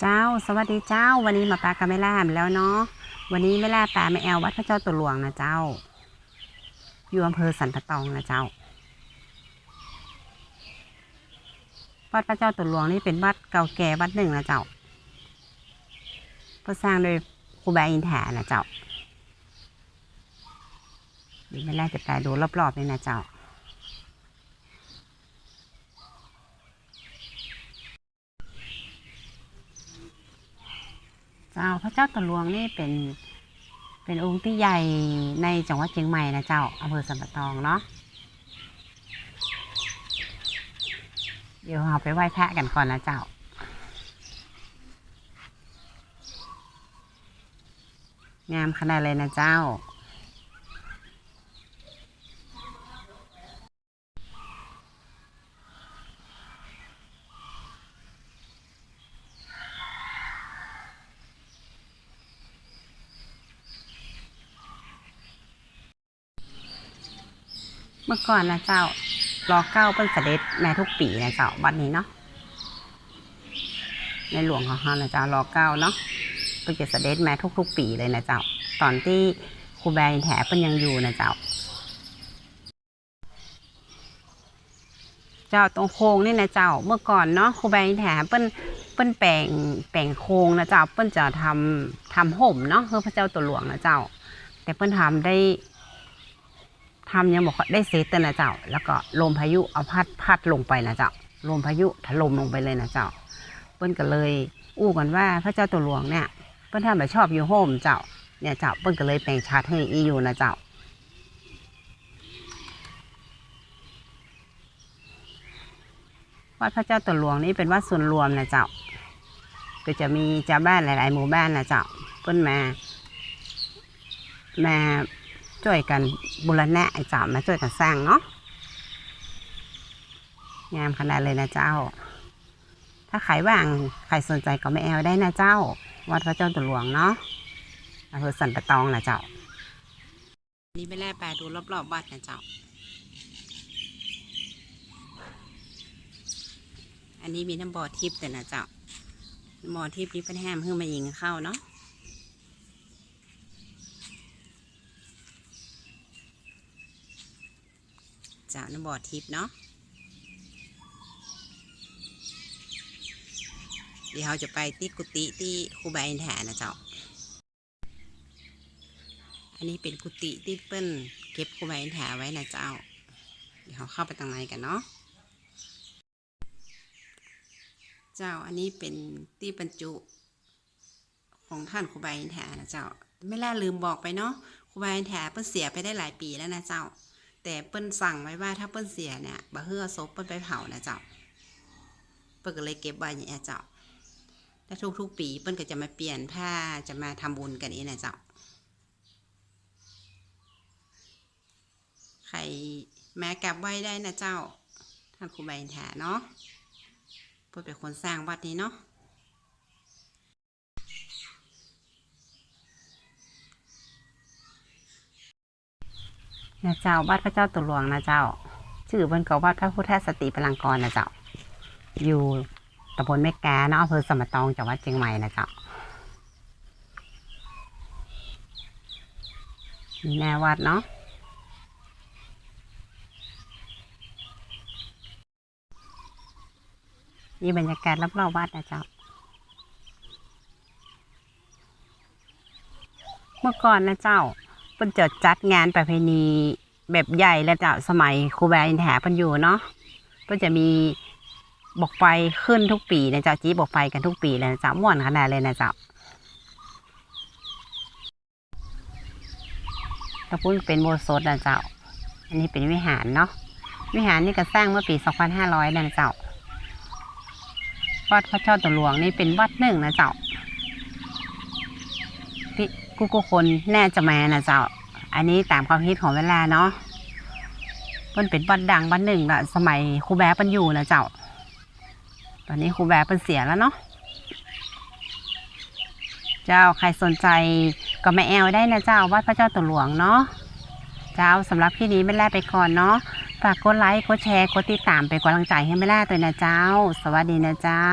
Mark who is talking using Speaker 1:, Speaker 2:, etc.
Speaker 1: เจ้า สวัสดีเจ้า วันนี้มาปลากับแม่ล่ามแล้วเนาะ วันนี้แม่ล่าปลาแม่แอลวัดพระเจ้าตัวหลวงนะเจ้า อยู่อำเภอสันปะตองนะเจ้า วัดพระเจ้าตัวหลวงนี่เป็นวัดเก่าแก่วัดหนึ่งนะเจ้าก็สร้างโดยครูบาอินทานะเจ้าเดี๋ยวแม่ล่าจะไปดูรอบๆเลยนะเจ้า เจ้าพระเจ้าตะลวงนี่เป็นเป็นองค์ที่ใหญ่ในจังหวัดเชียงใหม่นะเจ้าอำเภอสันปะตองเนาะเดี๋ยวเราไปไหว้พระกันก่อนนะเจ้างามขนาดเลยนะเจ้า เมื่อก่อนนะเจ้ารอเก้าเป็นเสด็จแม่ทุกปีนะเจ้าวัดนี้เนาะในหลวงของเรานะเจ้ารอเก้าเนาะเป็นจะเสด็จแม่ทุก ๆ ปีเลยนะเจ้า ตอนที่ครูแบร์อินแถเป็นยังอยู่นะเจ้า เจ้าตรงโค้งนี่นะเจ้าเมื่อก่อนเนาะครูแบร์อินแถเปิ้นเปิ้นแปลงแปลงโค้งนะเจ้าเปิ้นจะทำทำห่มเนาะเพื่อพระเจ้าตัวหลวงนะเจ้า แต่เปิ้นทำได้ ทำยังบอกว่าได้เซตแต่นะเจ้า แล้วก็ลมพายุเอาพัดพัดลงไปนะเจ้า ลมพายุถล่มลงไปเลยนะเจ้า เปิ้นก็เลย อู้กันว่าพระเจ้าตัวหลวงเนี่ย เปิ้นทำแบบชอบอยู่โฮมเจ้า เนี่ยเจ้า เปิ้นก็เลยแปลงชาติให้อีอยู่นะเจ้าวัดพระเจ้าตัวหลวงนี่เป็นวัดส่วนรวมนะเจ้า ก็จะมีชาวบ้านหลาย ๆ หมู่บ้านนะเจ้าเปิ้นมา มา ช่วยกันบุรณะไอ้เจ้ามาช่วยกันสร้างเนาะงามขนาดเลยนะเจ้า ถ้าใครว่างใครสนใจก็ไม่แอลได้นะเจ้า วัดพระเจ้าตัวหลวงเนาะอำเภอสันปะตองนะเจ้า นี่ไปแล่แปดูรอบๆวัดนะเจ้า อันนี้มีน้ำบ่อทิพย์แต่นะเจ้าบ่อทิพย์นี่เป็นแฮมเพิ่งมายิงเข้าเนาะ จ้าน้ำบ่อทิพย์เนาะเดี๋ยวเราจะไปที่กุฏิที่ครูบาอินแถนะเจ้า อันนี้เป็นกุฏิที่เปิ้นเก็บครูบาอินแถไว้นะเจ้า เดี๋ยวเราเข้าไปตางในกันเนาะ เจ้าอันนี้เป็นที่บรรจุของท่านครูบาอินแถนะเจ้า ไม่ล่าลืมบอกไปเนาะครูบาอินแถเปิ้นเสียไปได้หลายปีแล้วนะเจ้า แต่เปิ้นสั่งไว้ว่าถ้าเปิ้นเสียเนี่ยบ่เฮือศพเปิ้นไปเผานะเจ้าเปิ้นก็เลยเก็บไว้อย่างเงี้ยเจ้าและทุกๆ ปีเปิ้นก็จะมาเปลี่ยนผ้าจะมาทำบุญกันนี้นะเจ้าใครแม้กลับไว้ได้นะเจ้าท่านครูใบอินทาเนาะเพื่อเป็นคนสร้างวัดนี้เนาะ นะเจ้าวัดพระเจ้าตุหลวงนะเจ้า ชื่อเพิ่นก็วัดพระพุทธสติพลังกรนะเจ้า อยู่ตำบลแม่แกนะอำเภอสมตองจังหวัดเชียงใหม่นะเจ้ามีแนววัดเนาะนี่บรรยากาศรอบๆวัดนะเจ้า เมื่อก่อนนะเจ้า เพิ่นจะจัดงานประเพณีแบบใหญ่แล้วเจ้าสมัยครูบาอินแถเพิ่นอยู่เนาะเพิ่นจะมีบอกไฟขึ้นทุกปีนะเจ้าจีบอกไฟกันทุกปีเลยนะจ้าม่วนขนาดเลยนะเจ้าตะพุ้นเป็นโบสถ์นะเจ้า อันนี้เป็นวิหารเนาะ วิหารนี่ก็สร้างเมื่อปี 2500นะเจ้า วัดพระเจ้าตะหลวงนี่เป็นวัดหนึ่งนะเจ้า กูกูคนแน่จะมานะเจ้า อันนี้ตามความคิดของเวลาเนาะมันเป็นวัดดังวัดหนึ่งละสมัยครูแบปันอยู่นะเจ้า ตอนนี้ครูแบปันเสียแล้วเนาะ เจ้าใครสนใจก็มาแอลได้นะเจ้าวัดพระเจ้าตะหลวงเนาะ เจ้าสำหรับที่นี้ไม่แล่ไปก่อนเนาะ ฝากกดไลค์ กดแชร์ กดติดตามเป็นกำลังใจให้ไม่แล่ตัวนะเจ้า สวัสดีนะเจ้า